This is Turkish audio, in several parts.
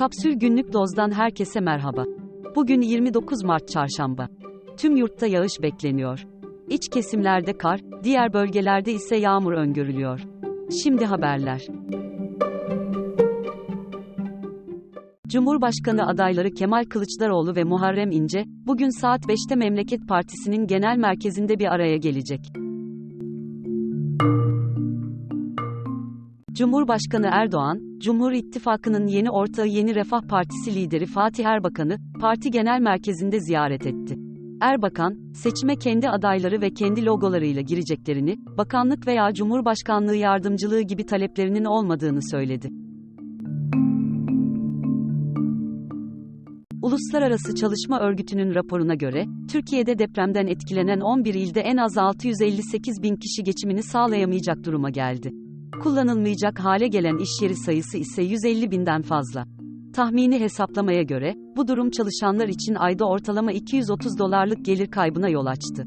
Kapsül Günlük Doz'dan herkese merhaba. Bugün 29 Mart Çarşamba. Tüm yurtta yağış bekleniyor. İç kesimlerde kar, diğer bölgelerde ise yağmur öngörülüyor. Şimdi haberler. Cumhurbaşkanı adayları Kemal Kılıçdaroğlu ve Muharrem İnce, bugün saat 5'te Memleket Partisi'nin genel merkezinde bir araya gelecek. Cumhurbaşkanı Erdoğan, Cumhur İttifakı'nın yeni ortağı Yeni Refah Partisi lideri Fatih Erbakan'ı, parti genel merkezinde ziyaret etti. Erbakan, seçime kendi adayları ve kendi logolarıyla gireceklerini, bakanlık veya cumhurbaşkanlığı yardımcılığı gibi taleplerinin olmadığını söyledi. Uluslararası Çalışma Örgütü'nün raporuna göre, Türkiye'de depremden etkilenen 11 ilde en az 658 bin kişi geçimini sağlayamayacak duruma geldi. Kullanılmayacak hale gelen iş yeri sayısı ise 150 binden fazla. Tahmini hesaplamaya göre, bu durum çalışanlar için ayda ortalama 230 dolarlık gelir kaybına yol açtı.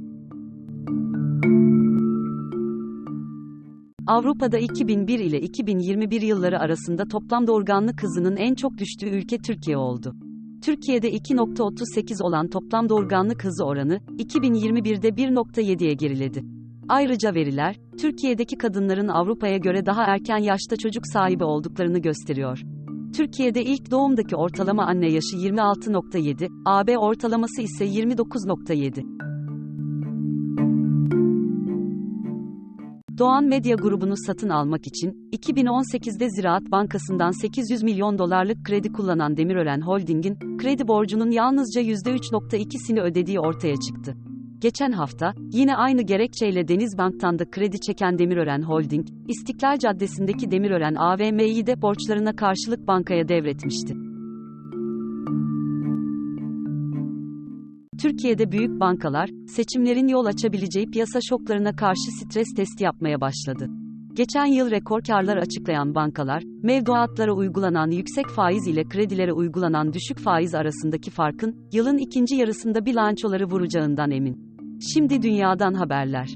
Avrupa'da 2001 ile 2021 yılları arasında toplam doğurganlık hızının en çok düştüğü ülke Türkiye oldu. Türkiye'de 2.38 olan toplam doğurganlık hızı oranı, 2021'de 1.7'ye geriledi. Ayrıca veriler, Türkiye'deki kadınların Avrupa'ya göre daha erken yaşta çocuk sahibi olduklarını gösteriyor. Türkiye'de ilk doğumdaki ortalama anne yaşı 26.7, AB ortalaması ise 29.7. Doğan Medya grubunu satın almak için 2018'de Ziraat Bankası'ndan 800 milyon dolarlık kredi kullanan Demirören Holding'in kredi borcunun yalnızca %3.2'sini ödediği ortaya çıktı. Geçen hafta, yine aynı gerekçeyle Denizbank'tan da kredi çeken Demirören Holding, İstiklal Caddesi'ndeki Demirören AVM'yi de borçlarına karşılık bankaya devretmişti. Türkiye'de büyük bankalar, seçimlerin yol açabileceği piyasa şoklarına karşı stres testi yapmaya başladı. Geçen yıl rekor karlar açıklayan bankalar, mevduatlara uygulanan yüksek faiz ile kredilere uygulanan düşük faiz arasındaki farkın, yılın ikinci yarısında bilançoları vuracağından emin. Şimdi dünyadan haberler.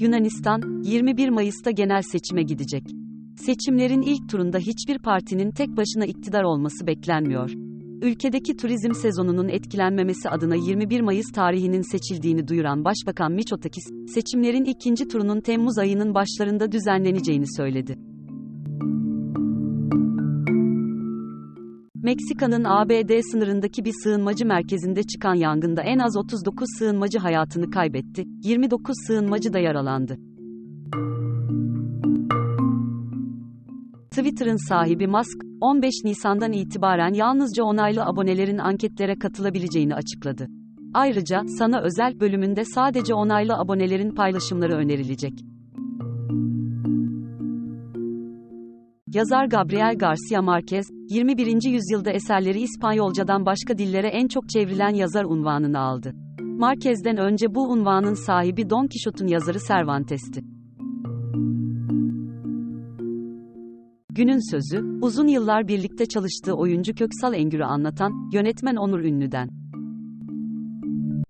Yunanistan, 21 Mayıs'ta genel seçime gidecek. Seçimlerin ilk turunda hiçbir partinin tek başına iktidar olması beklenmiyor. Ülkedeki turizm sezonunun etkilenmemesi adına 21 Mayıs tarihinin seçildiğini duyuran Başbakan Miçotakis, seçimlerin ikinci turunun Temmuz ayının başlarında düzenleneceğini söyledi. Meksika'nın ABD sınırındaki bir sığınmacı merkezinde çıkan yangında en az 39 sığınmacı hayatını kaybetti, 29 sığınmacı da yaralandı. Twitter'ın sahibi Musk, 15 Nisan'dan itibaren yalnızca onaylı abonelerin anketlere katılabileceğini açıkladı. Ayrıca, sana özel bölümünde sadece onaylı abonelerin paylaşımları önerilecek. Yazar Gabriel Garcia Marquez, 21. yüzyılda eserleri İspanyolcadan başka dillere en çok çevrilen yazar unvanını aldı. Marquez'den önce bu unvanın sahibi Don Quixote'un yazarı Cervantes'ti. Günün sözü, uzun yıllar birlikte çalıştığı oyuncu Köksal Engür'ü anlatan, yönetmen Onur Ünlü'den.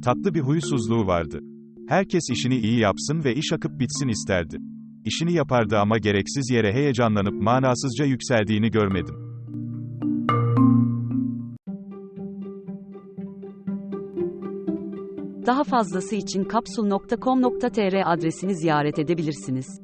Tatlı bir huysuzluğu vardı. Herkes işini iyi yapsın ve iş akıp bitsin isterdi. İşini yapardı ama gereksiz yere heyecanlanıp manasızca yükseldiğini görmedim. Daha fazlası için kapsul.com.tr adresini ziyaret edebilirsiniz.